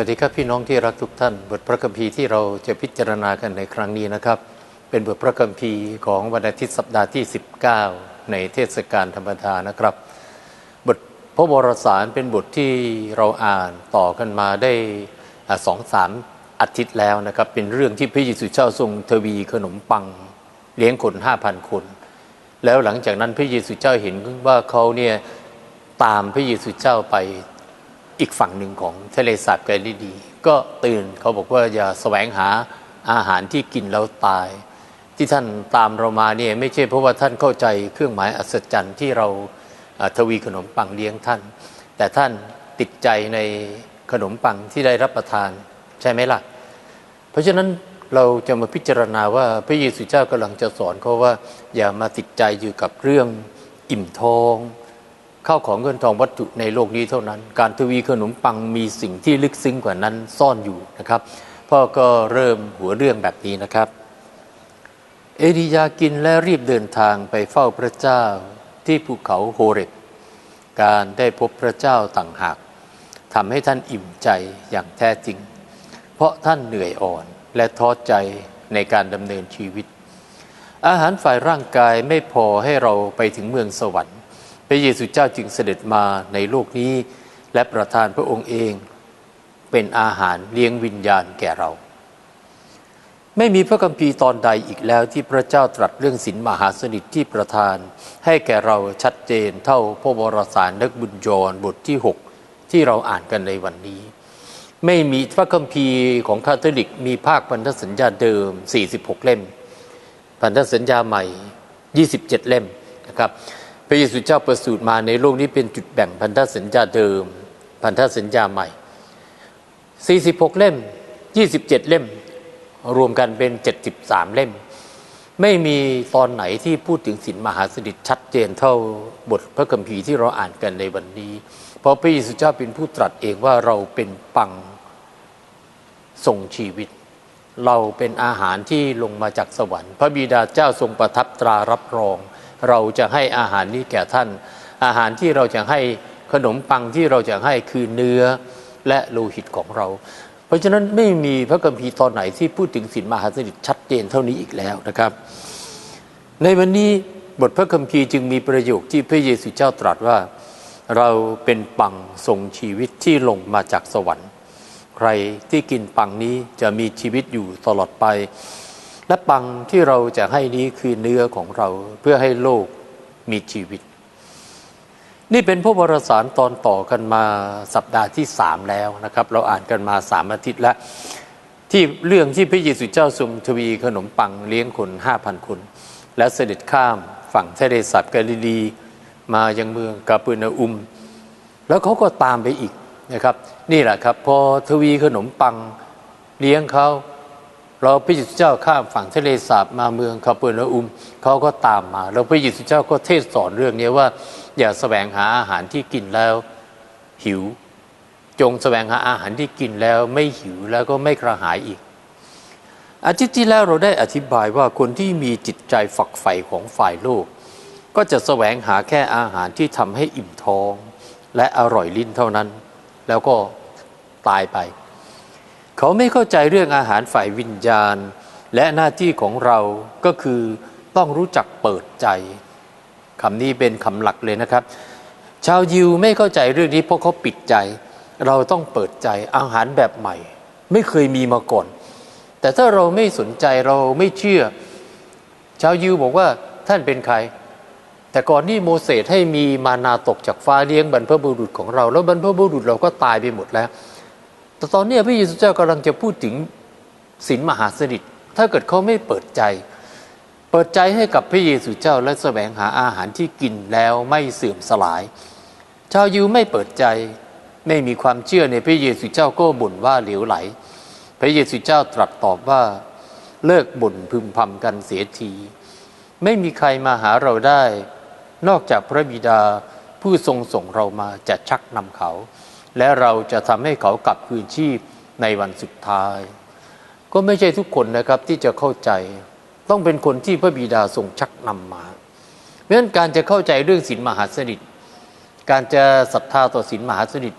วัสดีครับพี่น้องที่รักทุกท่าน บทพระคัมภีร์ที่เราจะพิจารณากันในครั้งนี้นะครับ เป็นบทพระคัมภีร์ของวันอาทิตย์สัปดาห์ที่ 19 ในเทศกาลธรรมดานะครับ บทพระวรสารเป็นบทที่เราอ่านต่อกันมาได้สองสามอาทิตย์แล้วนะครับ เป็นเรื่องที่พระเยซูเจ้าทรงทวีขนมปัง เลี้ยงคนห้าพันคน แล้วหลังจากนั้นพระเยซูเจ้าเห็นว่าเขาเนี่ยตามพระเยซูเจ้าไป อีกฝั่งหนึ่งของทะเลสาบแกลิลีก็ตื่นเขาบอกว่าอย่าแสวงหาอาหารที่กินแล้วตาย ที่ท่านตามเรามาเนี่ยไม่ใช่เพราะว่าท่านเข้าใจเครื่องหมายอัศจรรย์ที่เราอ่าทวีขนมปังเลี้ยงท่าน แต่ท่านติดใจในขนมปังที่ได้รับประทานใช่ไหมล่ะ เพราะฉะนั้นเราจะมาพิจารณาว่าพระเยซูเจ้ากำลังจะสอนเขาว่า อย่ามาติดใจอยู่กับเรื่องอิ่มท้อง ข้าวของเงินทองวัตถุในโลกนี้เท่านั้น การทวีขนมปังมีสิ่งที่ลึกซึ้งกว่านั้นซ่อนอยู่นะครับ พ่อก็เริ่มหัวเรื่องแบบนี้นะครับ เอลียากินและรีบเดินทางไปเฝ้าพระเจ้าที่ภูเขาโฮเรบการได้พบพระเจ้าต่างหากทำให้ท่านอิ่มใจอย่างแท้จริง เพราะท่านเหนื่อยอ่อนและท้อใจในการดำเนินชีวิต อาหารฝ่ายร่างกายไม่พอให้เราไปถึงเมืองสวรรค์ พระเยซูเจ้าจึงเสด็จมาในโลกนี้ และประทานพระองค์เองเป็นอาหารเลี้ยงวิญญาณแก่เรา ไม่มีพระคัมภีร์ตอนใดอีกแล้วที่พระเจ้าตรัสเรื่องศีลมหาสนิทที่ประทาน ให้แก่เราชัดเจนเท่าพระวรสารนักบุญยรบทที่ 6 ที่เราอ่านกันในวันนี้ ไม่มีพระคัมภีร์ของคาทอลิกมีภาคพันธสัญญาเดิม 46 เล่ม พันธสัญญาใหม่ 27 เล่มนะครับ พระเยซูเจ้าประสูติมาในโลกนี้เป็นจุดแบ่งพันธสัญญาเดิม พันธสัญญาใหม่ 46 เล่ม 27 เล่ม รวมกันเป็น 73 เล่ม ไม่มีตอนไหนที่พูดถึงศีลมหาสนิทชัดเจนเท่าบทพระคัมภีร์ที่เราอ่านกันในวันนี้ เพราะพระเยซูเจ้าเป็นผู้ตรัสเองว่าเราเป็นปังทรงชีวิต เราเป็นอาหารที่ลงมาจากสวรรค์ พระบิดาเจ้าทรงประทับตรารับรอง เราจะให้อาหารนี้แก่ท่าน อาหารที่เราจะให้ขนมปังที่เราจะให้คือเนื้อและโลหิตของเรา เพราะฉะนั้นไม่มีพระคัมภีร์ตอนไหนที่พูดถึงศีลมหาสนิทชัดเจนเท่านี้อีกแล้วนะครับ ในวันนี้บทพระคัมภีร์จึงมีประโยคที่พระเยซูเจ้าตรัสว่า เราเป็นปังทรงชีวิตที่ลงมาจากสวรรค์ ใครที่กินปังนี้จะมีชีวิตอยู่ตลอดไป และปังที่เราจะให้นี้คือเนื้อของเราเพื่อให้โลกมีชีวิต นี่เป็นพระวรสารตอนต่อกันมาสัปดาห์ที่สามแล้วนะครับ เราอ่านกันมาสามอาทิตย์แล้ว ที่เรื่องที่พระเยซูเจ้าทรงทวีขนมปังเลี้ยงคนห้าพันคน และเสด็จข้ามฝั่งทะเลสาบกาลิลีมายังเมืองกาเปอร์นาอุม แล้วเขาก็ตามไปอีกนะครับ นี่แหละครับ พอทวีขนมปังเลี้ยงเขา เราพระเยซูเจ้าข้ามฝั่งทะเลสาบมาเมืองคาเปอร์นาอุมเขาก็ตามมา แล้วพระเยซูเจ้าก็เทศสอนเรื่องนี้ว่า อย่าแสวงหาอาหารที่กินแล้วหิว จงแสวงหาอาหารที่กินแล้วไม่หิวแล้วก็ไม่กระหายอีก อาทิตย์ที่แล้วเราได้อธิบายว่าคนที่มีจิตใจฝักใฝ่ของฝ่ายโลก ก็จะแสวงหาแค่อาหารที่ทำให้อิ่มท้อง และอร่อยลิ้นเท่านั้น แล้วก็ตายไป เขาไม่เข้าใจเรื่องอาหารฝ่ายวิญญาณ และหน้าที่ของเราก็คือต้องรู้จักเปิดใจคำนี้เป็นคำหลักเลยนะครับ ชาวยิวไม่เข้าใจเรื่องนี้เพราะเขาปิดใจ เราต้องเปิดใจอาหารแบบใหม่ ไม่เคยมีมาก่อน แต่ถ้าเราไม่สนใจเราไม่เชื่อ ชาวยิวบอกว่าท่านเป็นใคร แต่ก่อนนี่โมเสสให้มีมานาตกจากฟ้าเลี้ยงบรรพบุรุษของเรา แล้วบรรพบุรุษเราก็ตายไปหมดแล้ว แต่ตอนนี้พระเยซูเจ้ากำลังจะพูดถึงศีลมหาสนิทถ้าเกิดเขาไม่เปิดใจ เปิดใจให้กับพระเยซูเจ้าและแสวงหาอาหารที่กินแล้วไม่เสื่อมสลาย ชาวยิวไม่เปิดใจไม่มีความเชื่อในพระเยซูเจ้าก็บ่นว่าเหลวไหล พระเยซูเจ้าตรัสตอบว่าเลิกบ่นพึมพำกันเสียที ไม่มีใครมาหาเราได้ นอกจากพระบิดาผู้ทรงส่งเรามาจะชักนำเขา และเราจะทำให้เขากลับคืนชีพในวันสุดท้าย ก็ไม่ใช่ทุกคนนะครับที่จะเข้าใจ ต้องเป็นคนที่พระบิดาทรงชักนำมาเพราะฉะนั้นการจะเข้าใจเรื่องศีลมหาสนิทการจะศรัทธาต่อศีลมหาสนิท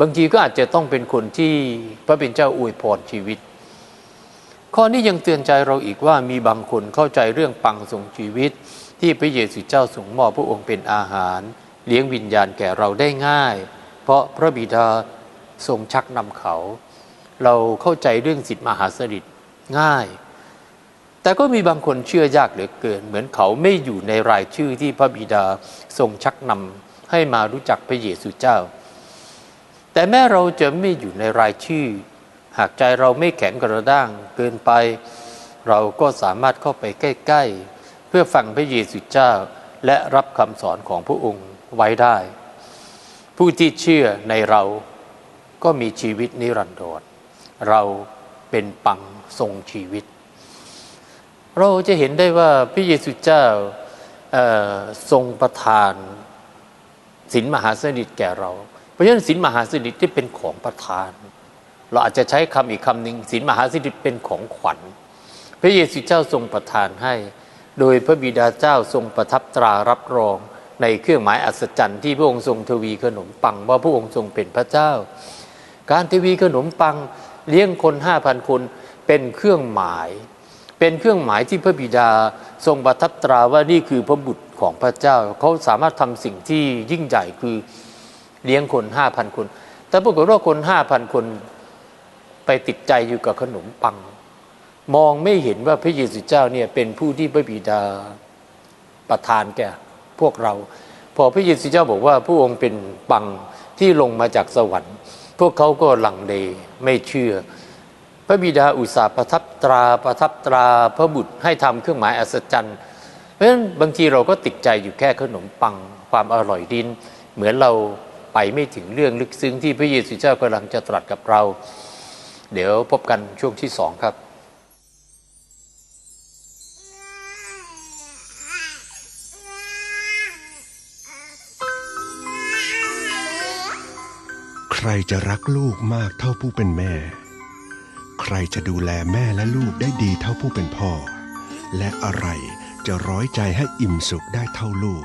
บางทีก็อาจจะต้องเป็นคนที่พระเป็นเจ้าอวยพรชีวิต ข้อนี้ยังเตือนใจเราอีกว่ามีบางคนเข้าใจเรื่องปังส่งชีวิต ที่พระเยซูเจ้าทรงมอบพระองค์เป็นอาหาร เลี้ยงวิญญาณแก่เราได้ง่าย เพราะพระบิดาทรงชักนำเขา เราเข้าใจเรื่องสิทธิมหาสริตง่าย แต่ก็มีบางคนเชื่อยากเหลือเกิน เหมือนเขาไม่อยู่ในรายชื่อที่พระบิดาทรงชักนำให้มารู้จักพระเยซูเจ้า แต่แม้เราจะไม่อยู่ในรายชื่อ หากใจเราไม่แข็งกระด้างเกินไป เราก็สามารถเข้าไปใกล้ ๆ เพื่อฟังพระเยซูเจ้าและรับคำสอนของพระองค์ไว้ได้ ผู้ที่เชื่อในเราก็มีชีวิตนิรันดรเราเป็นปังทรงชีวิต เราจะเห็นได้ว่าพระเยซูเจ้าเอ่อทรงประทานศีลมหาสนิทแก่เรา เพราะฉะนั้นศีลมหาสนิทที่เป็นของประทาน เราอาจจะใช้คำอีกคำหนึ่งศีลมหาสนิทเป็นของขวัญ พระเยซูเจ้าทรงประทานให้ โดยพระบิดาเจ้าทรงประทับตรารับรอง ในเครื่องหมายอัศจรรย์ที่พระองค์ทรงทวีขนมปังว่าพระองค์ทรงเป็นพระเจ้า การทวีขนมปังเลี้ยงคนห้าพันคนเป็นเครื่องหมาย เป็นเครื่องหมายที่พระบิดาทรงประทับตราว่านี่คือพระบุตรของพระเจ้า เขาสามารถทำสิ่งที่ยิ่งใหญ่คือเลี้ยงคนห้าพันคน แต่ปรากฏว่าคนห้าพันคนไปติดใจอยู่กับขนมปัง มองไม่เห็นว่าพระเยซูเจ้าเนี่ยเป็นผู้ที่พระบิดาประทานแก่ พวกเรา พอพระเยซูเจ้าบอกว่าพระองค์เป็นปังที่ลงมาจากสวรรค์ พวกเขาก็หลังเลไม่เชื่อ พระบิดาอุตสาห์ประทับตราประทับตราพระบุตรให้ทำเครื่องหมายอัศจรรย์ เพราะฉะนั้นบางทีเราก็ติดใจอยู่แค่ขนมปังความอร่อยดิน เหมือนเราไปไม่ถึงเรื่องลึกซึ้งที่พระเยซูเจ้ากำลังจะตรัสกับเรา เดี๋ยวพบกันช่วงที่สองครับ ใครจะรักลูกมากเท่าผู้เป็นแม่ ใครจะดูแลแม่และลูกได้ดีเท่าผู้เป็นพ่อ และอะไรจะร้อยใจให้อิ่มสุขได้เท่าลูก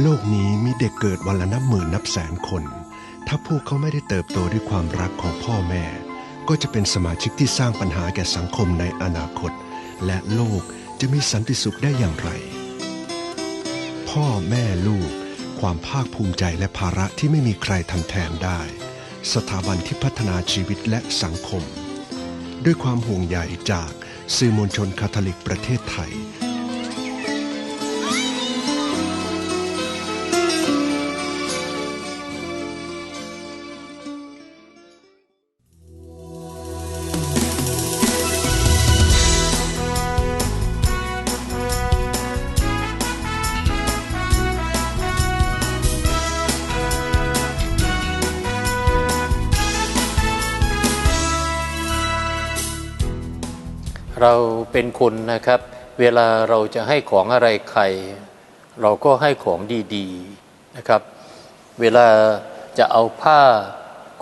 โลกนี้มีเด็กเกิดวันละนับหมื่นนับแสนคน ถ้าพวกเขาไม่ได้เติบโตด้วยความรักของพ่อแม่ ก็จะเป็นสมาชิกที่สร้างปัญหาแก่สังคมในอนาคต และโลกจะมีสันติสุขได้อย่างไร พ่อแม่ลูก ความภาคภูมิใจและภาระที่ไม่มีใครทำแทนได้ สถาบันที่พัฒนาชีวิตและสังคม ด้วยความห่วงใยจากสื่อมวลชนคาทอลิกประเทศไทย เราเป็นคนนะครับ เวลาเราจะให้ของอะไรใคร เราก็ให้ของดีๆนะครับ เวลาจะเอาผ้า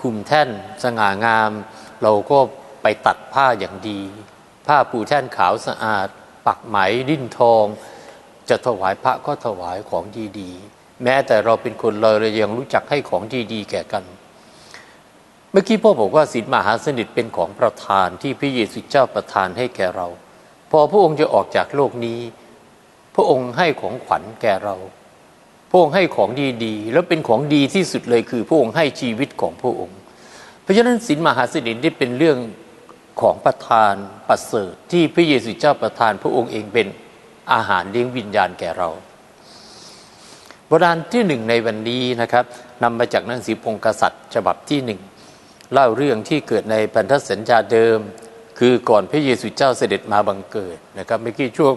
คลุมแท่นสง่างาม เราก็ไปตัดผ้าอย่างดี ผ้าปูแท่นขาวสะอาด ปักไหมดิ้นทอง จะถวายพระก็ถวายของดีๆ แม้แต่เราเป็นคนเราเรายังรู้จักให้ของดีๆ แก่กัน มื่อกี้พ่อบอกว่าศีลมหาสนิทเป็นของประทานที่พระเยซูเจ้าประทานให้แก่เรา พอพระองค์จะออกจากโลกนี้ พระองค์ให้ของขวัญแก่เรา พระองค์ให้ของดีๆ แล้วเป็นของดีที่สุดเลยคือพระองค์ให้ชีวิตของพระองค์ เพราะฉะนั้นศีลมหาสนิทนี่เป็นเรื่องของประทานประเสริฐที่พระเยซูเจ้าประทานพระองค์เองเป็นอาหารเลี้ยงวิญญาณแก่เราบทานที่หนึ่งในวันนี้นะครับนำมาจากหนังสือพงกษัตริย์ ฉบับที่หนึ่ง เล่าเรื่องที่เกิดในพันธสัญญาเดิม คือก่อนพระเยซูเจ้าเสด็จมาบังเกิดนะครับเมื่อกี้ช่วง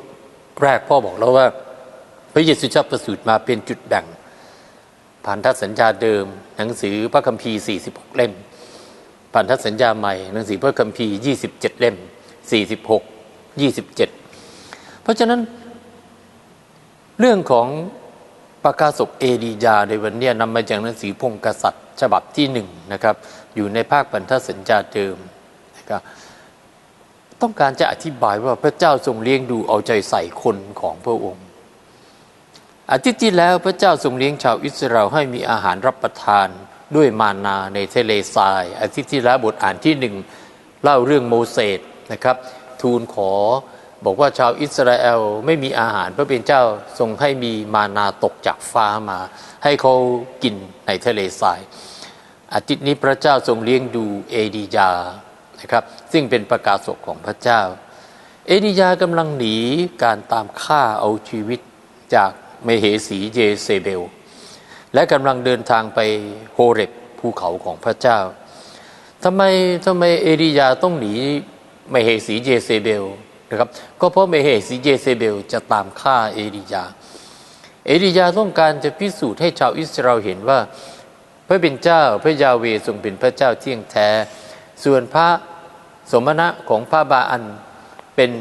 แรกพ่อบอกแล้วว่า พระเยซูเจ้าประสูติมาเป็นจุดแบ่งพันธสัญญาเดิม หนังสือพระคัมภีร์ 46 เล่มพันธสัญญาใหม่หนังสือพระคัมภีร์ 27 เล่ม 46 27 เพราะฉะนั้นเรื่องของประกาศกเอลียาในวันนี้นำมาจากหนังสือพงกษัตริย์ ฉบับที่หนึ่งนะครับ อยู่ในภาคพันธสัญญาเดิมนะครับต้องการจะอธิบายว่าพระเจ้าทรงเลี้ยงดูเอาใจใส่คนของพระองค์ อาทิตย์ที่แล้วพระเจ้าทรงเลี้ยงชาวอิสราเอลให้มีอาหารรับประทานด้วยมานาในทะเลทราย อาทิตย์ที่แล้วบทอ่านที่หนึ่งเล่าเรื่องโมเสสนะครับ ทูลขอ บอกว่าชาวอิสราเอลไม่มีอาหาร พระเป็นเจ้าทรงให้มีมานาตกจากฟ้ามา ให้เขากินในทะเลทรายอาทิตย์นี้พระเจ้าทรงเลี้ยงดูเอดียานะครับ ซึ่งเป็นประกาศกของพระเจ้า เอดียากำลังหนีการตามฆ่าเอาชีวิตจากเมเหสีเยเซเบล และกำลังเดินทางไปโฮเรบภูเขาของพระเจ้าทำไมทำไมเอดียาต้องหนีเมเหสีเยเซเบล นะครับ ก็เพราะเมเหสีเยเซเบลจะตามฆ่าเอดียา เอดียาต้องการจะพิสูจน์ให้ชาวอิสราเอลเห็นว่า พระเป็นเจ้าพระยาเวทรงเป็นพระเจ้าเที่ยงแท้ ส่วนพระสมณะของพระบาอันเป็น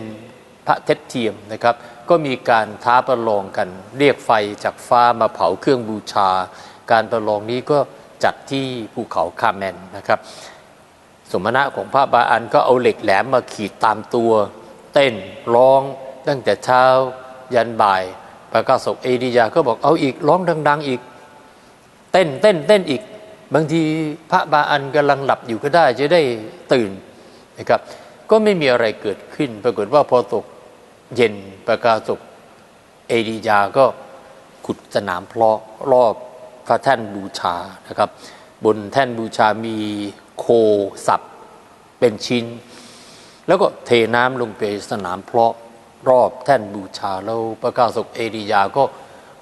พระเท็จเทียมนะครับ ก็มีการท้าประลองกันเรียกไฟจากฟ้ามาเผาเครื่องบูชา การประลองนี้ก็จัดที่ภูเขาคาร์เมนนะครับ สมณะของพระบาอันก็เอาเหล็กแหลมมาขีดตามตัว เต้นร้องตั้งแต่เช้ายันบ่ายประกาศกเอดียาก็บอกเอาอีกร้องดัง ๆอีก เต้นเต้นเต้นอีก บางทีพระบาอันกำลังหลับอยู่ก็ได้จะได้ตื่นนะครับ ก็ไม่มีอะไรเกิดขึ้น ปรากฏว่าพอตกเย็นประกาศกเอดียาก็ขุดสนามเพลาะรอบพระแท่นบูชานะครับ บนแท่นบูชามีโคสับเป็นชิ้น แล้วก็เทน้ำลงไปสนามเพลาะรอบแท่นบูชาแล้วประกาศกเอดียาก็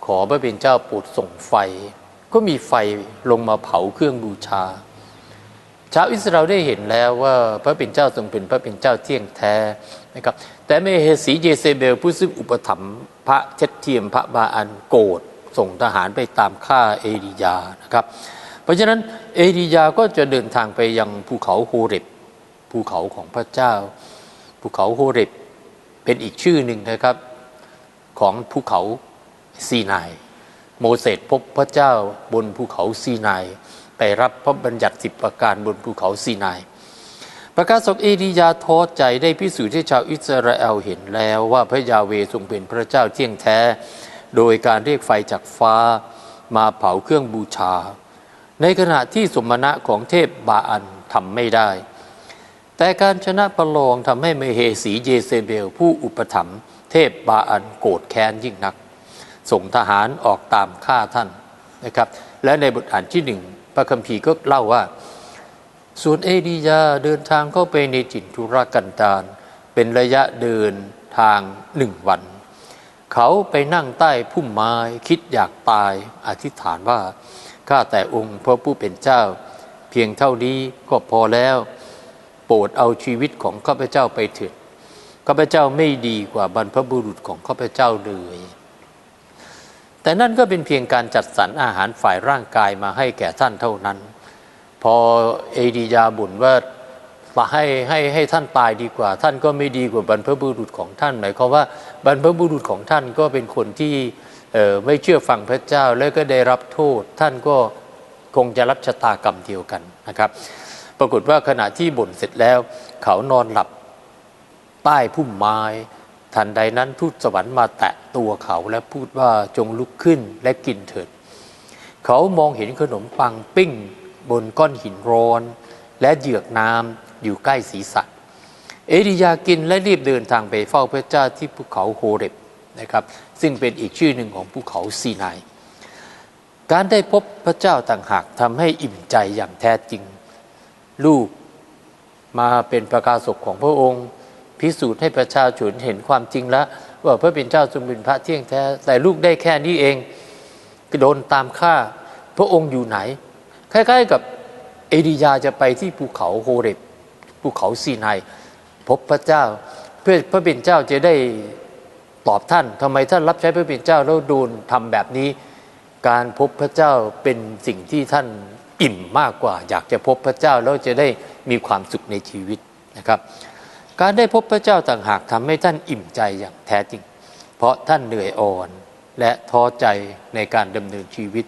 ขอพระเป็นเจ้าโปรดส่งไฟ ก็มีไฟลงมาเผาเครื่องบูชา ชาวอิสราเอลได้เห็นแล้วว่าพระเป็นเจ้าทรงเป็นพระเป็นเจ้าเที่ยงแท้นะครับ แต่เมเฮสีเยเซเบลผู้ซึ่งอุปถัมภ์พระเท็จเทียมพระบาอันโกรธส่งทหารไปตามฆ่าเอดียานะครับ เพราะฉะนั้นเอดียาก็จะเดินทางไปยังภูเขาโฮเรบ ภูเขาของพระเจ้า ภูเขาโฮเรบเป็นอีกชื่อหนึ่งนะครับของภูเขาซีนาย โมเสสพบพระเจ้าบนภูเขาซีนาย ไปรับพระบัญญัติสิบประการบนภูเขาซีนายประกาศกเอดียาท้อใจได้พิสูจน์ให้ชาวอิสราเอลเห็นแล้วว่าพระยาเวทรงเป็นพระเจ้าเที่ยงแท้ โดยการเรียกไฟจากฟ้ามาเผาเครื่องบูชา ในขณะที่สมณะของเทพบาอันทำไม่ได้ แต่การชนะประลองทำให้เมเหสีเยเซเบล ผู้อุปถัมภ์เทพบาอันโกรธแค้นยิ่งนัก ส่งทหารออกตามฆ่าท่านนะครับ และในบทอ่านที่หนึ่งพระคัมภีร์ก็เล่าว่า ส่วนเอดียาเดินทางเข้าไปในจินทุรกันดารเป็นระยะเดินทางหนึ่งวัน เขาไปนั่งใต้พุ่มไม้คิดอยากตายอธิษฐานว่าข้าแต่องค์พระผู้เป็นเจ้า เพียงเท่านี้ก็พอแล้ว โปรดเอาชีวิตของข้าพเจ้าไปเถิดข้าพเจ้าไม่ดีกว่าบรรพบุรุษของข้าพเจ้าเลยแต่นั่นก็เป็นเพียงการจัดสรรอาหารฝ่ายร่างกายมาให้แก่ท่านเท่านั้น พอเอดียาบ่นว่าให้ให้ให้ท่านตายดีกว่า ท่านก็ไม่ดีกว่าบรรพบุรุษของท่านหมายความว่าบรรพบุรุษของท่านก็เป็นคนที่ไม่เชื่อฟังพระเจ้าแล้วก็ได้รับโทษ ท่านก็คงจะรับชะตากรรมเดียวกันนะครับ ปรากฏว่าขณะที่บ่นเสร็จแล้ว เขานอนหลับใต้พุ่มไม้ ทันใดนั้นทูตสวรรค์มาแตะตัวเขาและพูดว่าจงลุกขึ้นและกินเถิด เขามองเห็นขนมปังปิ้ง บนก้อนหินร้อน และเหยือกน้ำอยู่ใกล้ศีรษะเอลียากินและรีบเดินทางไปเฝ้าพระเจ้าที่ภูเขาโฮเรบนะครับ ซึ่งเป็นอีกชื่อหนึ่งของภูเขาซีนายการได้พบพระเจ้าต่างหากทำให้อิ่มใจอย่างแท้จริง ลูก มาเป็นประกาศกของพระองค์ พิสูจน์ให้ประชาชนเห็นความจริงแล้วว่าพระเป็นเจ้าทรงเป็นพระเที่ยงแท้ แต่ลูกได้แค่นี้เองก็โดนตามฆ่าพระองค์อยู่ไหน คล้ายๆกับเอลียาจะไปที่ภูเขาโฮเรบภูเขาซีนายพบพระเจ้า เพื่อพระเป็นเจ้าจะได้ตอบท่านทำไมท่านรับใช้พระเป็นเจ้าแล้วโดนทำแบบนี้ การพบพระเจ้าเป็นสิ่งที่ท่าน อิ่มมากกว่า อยากจะพบพระเจ้าแล้วจะได้มีความสุขในชีวิตนะครับ การได้พบพระเจ้าต่างหากทำให้ท่านอิ่มใจอย่างแท้จริง เพราะท่านเหนื่อยอ่อนและท้อใจในการดำเนินชีวิต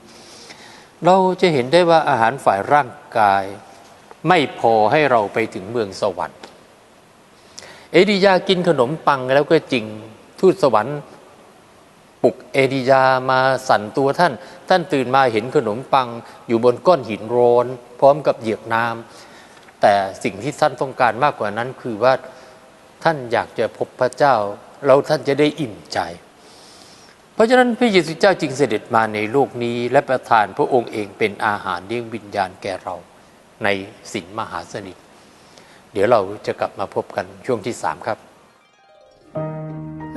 เราจะเห็นได้ว่าอาหารฝ่ายร่างกาย ไม่พอให้เราไปถึงเมืองสวรรค์ เอดียากินขนมปังแล้วก็จริงทูตสวรรค์ ปลุกเอดียามาสั่นตัวท่าน ท่านตื่นมาเห็นขนมปังอยู่บนก้อนหินโรนพร้อมกับเหยียบน้ำแต่สิ่งที่ท่านต้องการมากกว่านั้นคือว่าท่านอยากจะพบพระเจ้า แล้วท่านจะได้อิ่มใจ เพราะฉะนั้นพระเยซูเจ้าจึงเสด็จมาในโลกนี้ และประทานพระองค์เองเป็นอาหารเลี้ยงวิญญาณแก่เรา ในสินมหาสนิท เดี๋ยวเราจะกลับมาพบกันช่วงที่สามครับ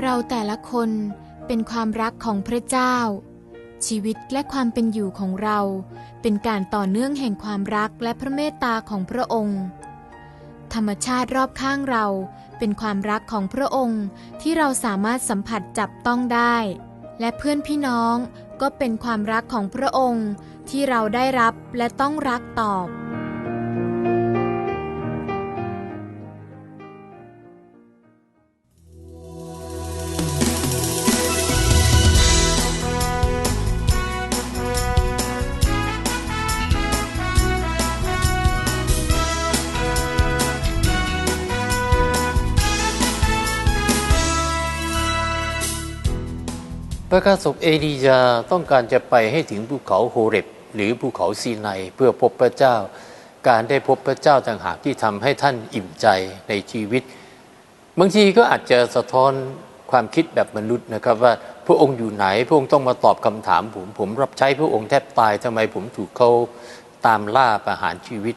เราแต่ละคน เป็นความรักของพระเจ้า ชีวิตและความเป็นอยู่ของเรา เป็นการต่อเนื่องแห่งความรักและพระเมตตาของพระองค์ ธรรมชาติรอบข้างเราเป็นความรักของพระองค์ที่เราสามารถสัมผัสจับต้องได้ และเพื่อนพี่น้องก็เป็นความรักของพระองค์ที่เราได้รับและต้องรักตอบ พระกาศกเอลียาต้องการจะไปให้ถึงภูเขาโฮเรบหรือภูเขาซีไนเพื่อพบพระเจ้า การได้พบพระเจ้าต่างหากที่ทำให้ท่านอิ่มใจในชีวิต บางทีก็อาจจะสะท้อนความคิดแบบมนุษย์นะครับว่าพระองค์อยู่ไหนพระองค์ต้องมาตอบคำถามผม ผมรับใช้พระองค์แทบตายทำไมผมถูกเขาตามล่าประหารชีวิต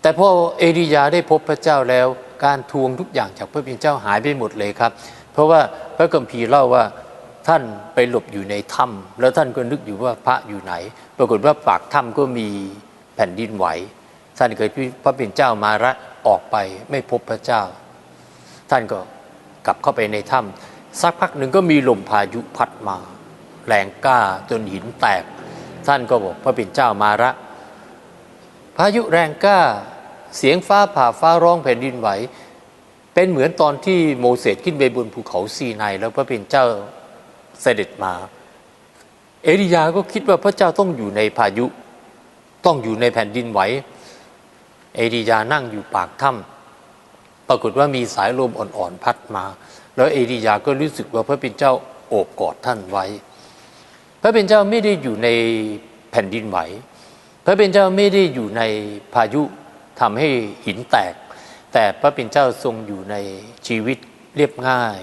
แต่พอเอลียาได้พบพระเจ้าแล้ว การทวงทุกอย่างจากพระเป็นเจ้าหายไปหมดเลยครับ เพราะว่าพระคัมภีร์เล่าว่า ท่านไปหลบอยู่ในถ้ำแล้วท่านก็นึกอยู่ว่าพระอยู่ไหน ปรากฏว่าปากถ้ำก็มีแผ่นดินไหว ท่านเคยพระเป็นเจ้ามาระออกไปไม่พบพระเจ้า ท่านก็กลับเข้าไปในถ้ำสักพักหนึ่งก็มีลมพายุพัดมา แรงกล้าจนหินแตก ท่านก็บอกพระเป็นเจ้ามาระ พายุแรงกล้าเสียงฟ้าผ่าฟ้าร้องแผ่นดินไหว เป็นเหมือนตอนที่โมเสสขึ้นไปบนภูเขาซีไนแล้วพระเป็นเจ้า เสด็จมา เอลียาก็คิดว่าพระเจ้าต้องอยู่ในพายุ ต้องอยู่ในแผ่นดินไหว เอลียานั่งอยู่ปากถ้ำปรากฏว่ามีสายลมอ่อนๆพัดมา แล้วเอลียาก็รู้สึกว่าพระเป็นเจ้าโอบกอดท่านไว้ พระเป็นเจ้าไม่ได้อยู่ในแผ่นดินไหว พระเป็นเจ้าไม่ได้อยู่ในพายุทำให้หินแตก แต่พระเป็นเจ้าทรงอยู่ในชีวิตเรียบง่าย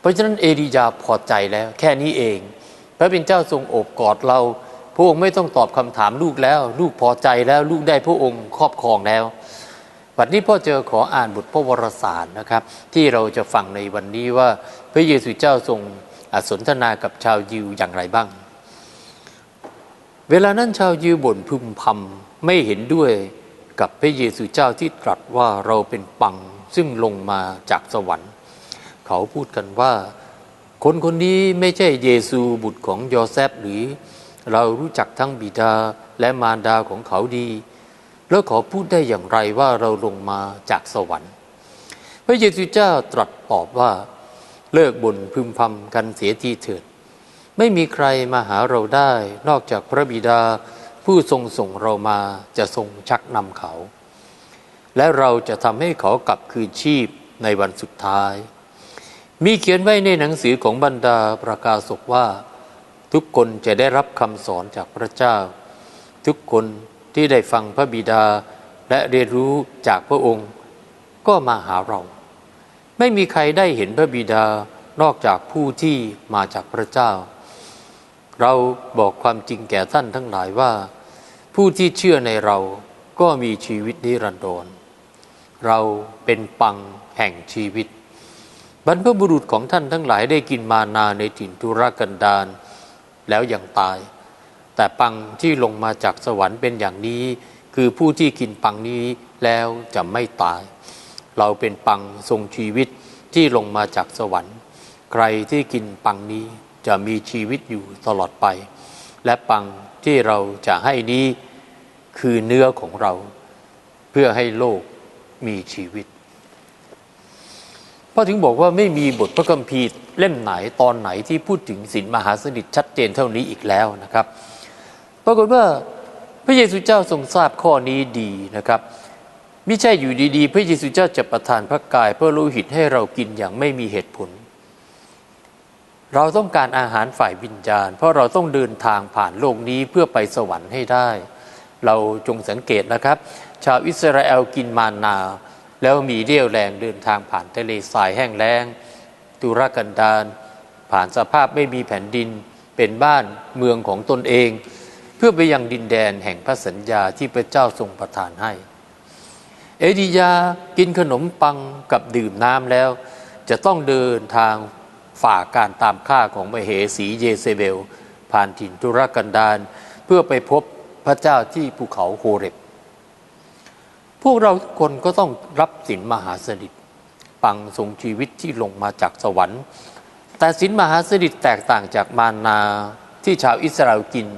เพราะฉะนั้นเอลียาพอใจแล้ว แค่นี้เอง พระเป็นเจ้าทรงโอบกอดเรา พระองค์ไม่ต้องตอบคำถามลูกแล้ว ลูกพอใจแล้วลูกได้พระองค์ครอบครองแล้ววันนี้พ่อเจอขออ่านบทพระวรสารนะครับ ที่เราจะฟังในวันนี้ว่าพระเยซูเจ้าทรงสนทนากับชาวยิวอย่างไรบ้าง เวลานั้นชาวยิวบ่นพึมพำไม่เห็นด้วยกับพระเยซูเจ้าที่ตรัสว่าเราเป็นปังซึ่งลงมาจากสวรรค์ เขาพูดกันว่า คนคนนี้ไม่ใช่เยซูบุตรของโยเซฟหรือ เรารู้จักทั้งบิดาและมารดาของเขาดี แล้วขอพูดได้อย่างไรว่าเราลงมาจากสวรรค์ พระเยซูเจ้าตรัสตอบว่า เลิกบ่นพึมพำกันเสียทีเถิด ไม่มีใครมาหาเราได้ นอกจากพระบิดาผู้ทรงส่งเรามาจะทรงชักนำเขาและเราจะทำให้เขากลับคืนชีพในวันสุดท้าย มีเขียนไว้ในหนังสือของบรรดาประกาศกว่า ทุกคนจะได้รับคำสอนจากพระเจ้า ทุกคนที่ได้ฟังพระบิดาและเรียนรู้จากพระองค์ ก็มาหาเรา ไม่มีใครได้เห็นพระบิดานอกจากผู้ที่มาจากพระเจ้า เราบอกความจริงแก่ท่านทั้งหลายว่า ผู้ที่เชื่อในเราก็มีชีวิตนิรันดรเราเป็นปังแห่งชีวิต บรรพบุรุษของท่านทั้งหลายได้กินมานาในถิ่นทุรกันดารแล้วยังตาย แต่ปังที่ลงมาจากสวรรค์เป็นอย่างนี้ คือผู้ที่กินปังนี้แล้วจะไม่ตาย เราเป็นปังทรงชีวิตที่ลงมาจากสวรรค์ ใครที่กินปังนี้จะมีชีวิตอยู่ตลอดไป และปังที่เราจะให้นี้คือเนื้อของเรา เพื่อให้โลกมีชีวิต พอถึงบอกว่าไม่มีบทพระคัมภีร์เล่มไหนตอนไหนที่พูดถึงศีลมหาสนิทชัดเจนเท่านี้อีกแล้วนะครับ ปรากฏว่าพระเยซูเจ้าทรงทราบข้อนี้ดีนะครับไม่ใช่อยู่ดีๆ พระเยซูเจ้าจะประทานพระกายเพื่อโลหิตให้เรากินอย่างไม่มีเหตุผล เราต้องการอาหารฝ่ายวิญญาณ เพราะเราต้องเดินทางผ่านโลกนี้เพื่อไปสวรรค์ให้ได้ เราจงสังเกตนะครับ ชาวอิสราเอลกินมานา แล้วมีเรี่ยวแรงเดินทางผ่านทะเลทรายแห้งแล้งตุรกันดารผ่านสภาพไม่มีแผ่นดินเป็นบ้านเมืองของตนเอง เพื่อไปยังดินแดนแห่งพระสัญญาที่พระเจ้าทรงประทานให้ เอดียากินขนมปังกับดื่มน้ำแล้ว จะต้องเดินทางฝ่าการตามฆ่าของมเหสีเยเซเบล ผ่านถิ่นทุรกันดารเพื่อไปพบพระเจ้าที่ภูเขาโฮเรบ พวกเราทุกคนก็ต้องรับสินมหาสนิทปังทรงชีวิตที่ลงมาจากสวรรค์ แต่สินมหาสนิทแตกต่างจากมานาที่ชาวอิสราเอลกิน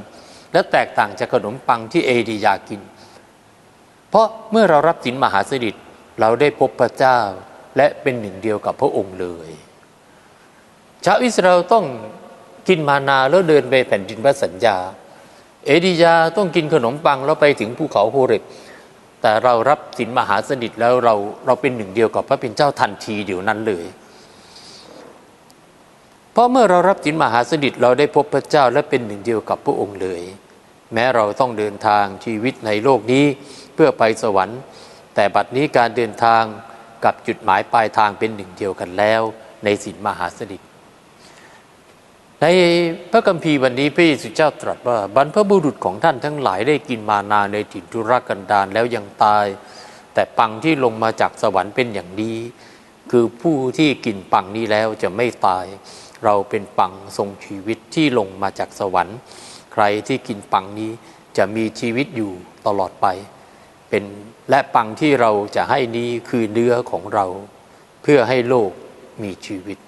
และแตกต่างจากขนมปังที่เอดียากิน เพราะเมื่อเรารับสินมหาสนิทเราได้พบพระเจ้าและเป็นหนึ่งเดียวกับพระองค์เลย ชาวอิสราเอลต้องกินมานาแล้วเดินไปแผ่นดินพระสัญญา เอดียาต้องกินขนมปังแล้วไปถึงภูเขาโฮเรบ แต่เรารับสินมหาสนิทแล้วเราเราเป็นหนึ่งเดียวกับพระเป็นเจ้าทันทีเดี๋ยวนั้นเลย เพราะเมื่อเรารับสินมหาสนิทเราได้พบพระเจ้าและเป็นหนึ่งเดียวกับพระองค์เลย แม้เราต้องเดินทางชีวิตในโลกนี้เพื่อไปสวรรค์ แต่บัดนี้การเดินทางกับจุดหมายปลายทางเป็นหนึ่งเดียวกันแล้ว ในสินมหาสนิท ในพระคัมภีร์วันนี้พระเยซูเจ้าตรัสว่าบรรพบุรุษของท่านทั้งหลายได้กินมานาในถิ่นทุรกันดารแล้วยังตาย แต่ปังที่ลงมาจากสวรรค์เป็นอย่างนี้ คือผู้ที่กินปังนี้แล้วจะไม่ตาย เราเป็นปังทรงชีวิตที่ลงมาจากสวรรค์ ใครที่กินปังนี้จะมีชีวิตอยู่ตลอดไป เป็นและปังที่เราจะให้นี้คือเนื้อของเรา เพื่อให้โลกมีชีวิต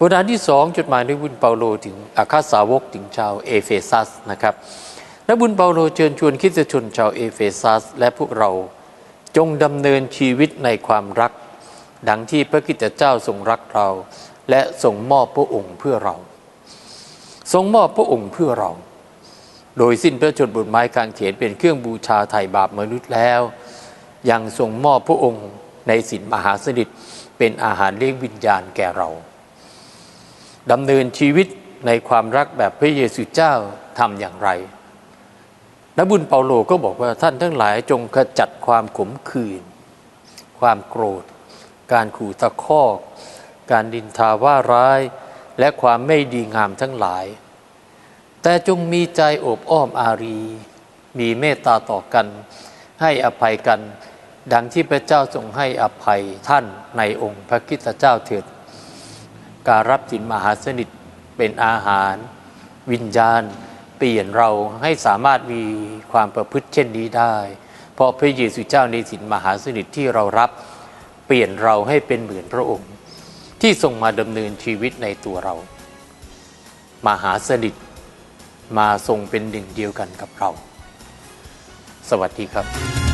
บทที่สองจดหมายในบุญเปาโลถึงอาคาสาวกถึงชาวเอเฟซัสนะครับและบุญเปาโลเชิญชวนคริสตชนชาวเอเฟซัส และพวกเราจงดำเนินชีวิตในความรัก ดังที่พระคริสตเจ้าทรงรักเรา และทรงมอบพระองค์เพื่อเรา ทรงมอบพระองค์เพื่อเรา โดยสิ้นพระชนบนไม้กางเขนเป็นเครื่องบูชาไถ่บาปมนุษย์แล้ว ยังทรงมอบพระองค์ในสินมหาสนิทเป็นอาหารเลี้ยงวิญญาณแก่เรา ดำเนินชีวิตในความรักแบบพระเยซูเจ้าทำอย่างไรและบุญเปาโลก็บอกว่าท่านทั้งหลายจงขจัดความขมขื่นความโกรธ การขู่ตะคอกการดินทาว่าร้าย และความไม่ดีงามทั้งหลาย แต่จงมีใจโอบอ้อมอารี มีเมตตาต่อกัน ให้อภัยกัน ดังที่พระเจ้าทรงให้อภัยท่านในองค์พระคริสตเจ้าเถิด การรับสินมหาสนิทเป็นอาหาร วิญญาณ เปลี่ยนเราให้สามารถมีความประพฤติเช่นนี้ได้ เพราะพระเยซูเจ้าในสินมหาสนิทที่เรารับเปลี่ยนเราให้เป็นเหมือนพระองค์ ที่ทรงมาดำเนินชีวิตในตัวเรา มหาสนิทมาทรงเป็นหนึ่งเดียวกันกับเรา สวัสดีครับ